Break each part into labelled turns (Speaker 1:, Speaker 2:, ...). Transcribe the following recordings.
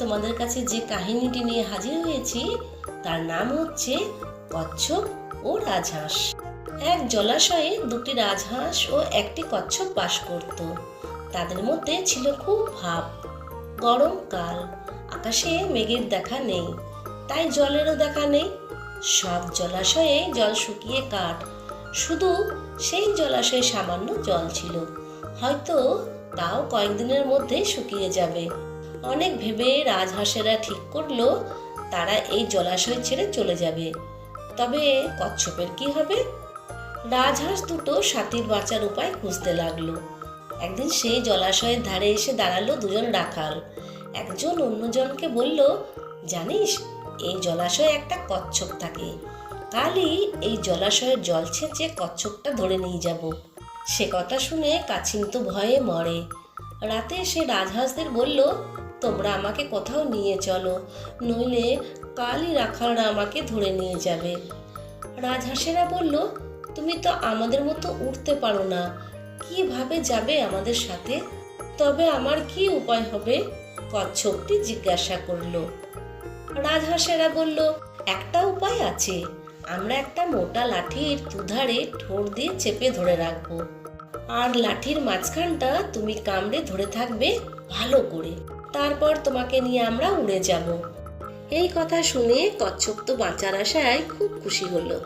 Speaker 1: তোমাদের কাছে যে কাহিনীটি নিয়ে হাজির হয়েছি, তার নাম হচ্ছে কচ্ছপ ও রাজহাঁস। এক জলাশয়ে দুটি রাজহাঁস ও একটি কচ্ছপ বাস করত। তাদের মধ্যে ছিল খুব ভাব। গরমকাল আকাশে মেঘের দেখা নেই, তাই জলেরও দেখা নেই। সব জলাশয়ে জল শুকিয়ে কাঠ, শুধু সেই জলাশয়ে সামান্য জল ছিল। হয়তো তাও কয়েকদিনের মধ্যে শুকিয়ে যাবে। অনেক ভেবে রাজহাঁসেরা ঠিক করল, তারা এই জলাশয় ছেড়ে চলে যাবে। তবে কচ্ছপের কি হবে? রাজহাঁস দুটো সাথীর বাঁচার উপায় খুঁজতে লাগল। একদিন সেই জলাশয়ের ধারে এসে দাঁড়াল দুজন রাখাল। একজন অন্যজনকে বলল, জানিস, এই জলাশয়ে একটা কচ্ছপ থাকে। কালই এই জলাশয়ের জল ছেঁচে কচ্ছপটা ধরে নিয়ে যাব। সে কথা শুনে কাছিন তো ভয়ে মরে। রাতে সে রাজহাঁসদের বলল তোমরা আমাকে কোথাও নিয়ে চলো, নইলে কালই রাখালরা আমাকে ধরে নিয়ে যাবে। রাজহাঁসেরা বলল, তুমি তো আমাদের মতো উঠতে পারো না, কীভাবে যাবে আমাদের সাথে? তবে আমার কি উপায় হবে? কচ্ছপটি জিজ্ঞাসা করল। রাজহাঁসেরা বলল, একটা উপায় আছে, আমরা একটা মোটা লাঠির দুধারে ঠোঁট দিয়ে চেপে ধরে রাখব। আর লাঠির মাঝখানটা তুমি কামড়ে ধরে থাকবে ভালো করে। তারপর তোমাকে নিয়ে আমরা উড়ে যাব। এই কথা শুনে কচ্ছপ তো বাঁচার আশায় খুব খুশি হলো।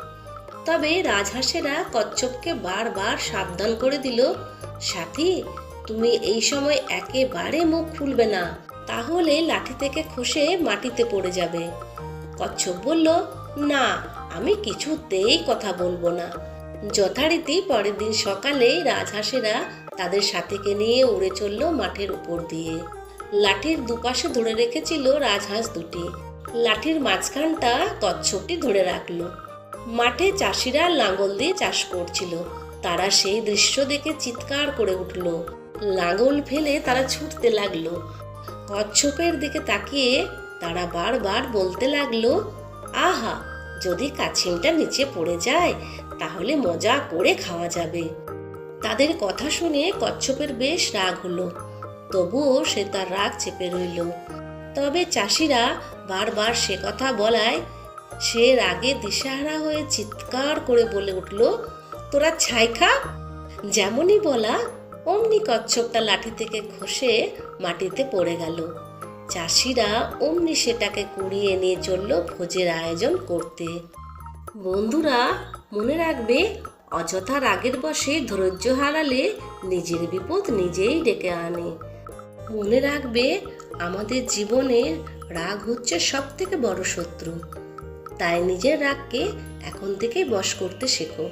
Speaker 1: তবে রাজহাঁসেরা কচ্ছপকে বারবার সাবধান করে দিল, সাথী, তুমি এই সময় একেবারে মুখ খুলবে না, তাহলে লাঠি থেকে খসে মাটিতে পড়ে যাবে। কচ্ছপ বলল, না, আমি কিছুতেই কথা বলব না। যথারীতি পরের দিন সকালে রাজহাঁসেরা তাদের সাথীকে নিয়ে উড়ে চলল মাঠের উপর দিয়ে। লাঠির দুপাশে ধরে রেখেছিল রাজহাঁস দুটি। লাঠির মাঝখানটা কচ্ছপটি ধরে রাখল। মাঠে চাষিরা লাঙ্গল দিয়ে চাষ করছিল। তারা সেই দৃশ্য দেখে চিৎকার করে উঠল। লাঙ্গল ফেলে তারা ছুটতে লাগল। কচ্ছপের দিকে তাকিয়ে তারা বারবার বলতে লাগল, আহা, যদি কাছিমটা নিচে পড়ে যায়, তাহলে মজা করে খাওয়া যাবে। তাদের কথা শুনে কচ্ছপের বেশ রাগ হলো। তবুও সে তার রাগ চেপে রইল। তবে চাষিরা বারবার সে কথা বলায়, সে রাগে দিশাহারা হয়ে চিৎকার করে বলে উঠল, তোরা ছাই খা? যেমনই বলা, অমনি কচ্ছপটা লাঠি থেকে খসে মাটিতে পড়ে গেল। চাষিরা অমনি সেটাকে কুড়িয়ে নিয়ে চলল ভোজের আয়োজন করতে। বন্ধুরা, মনে রাখবে, অযথা রাগের বসে ধৈর্য হারালে নিজের বিপদ নিজেই ডেকে আনে। মনে রাখবে, আমাদের জীবনের রাগ হচ্ছে সব থেকে বড় শত্রু। তাই নিজের রাগকে এখন থেকেই বশ করতে শেখো।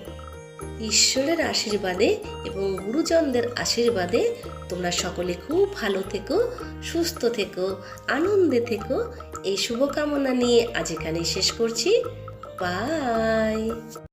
Speaker 1: ঈশ্বরের আশীর্বাদে এবং গুরুজনদের আশীর্বাদে তোমরা সকলে খুব ভালো থেকো, সুস্থ থেকো, আনন্দে থেকো। এই শুভকামনা নিয়ে আজ এখানেই শেষ করছি। বাই!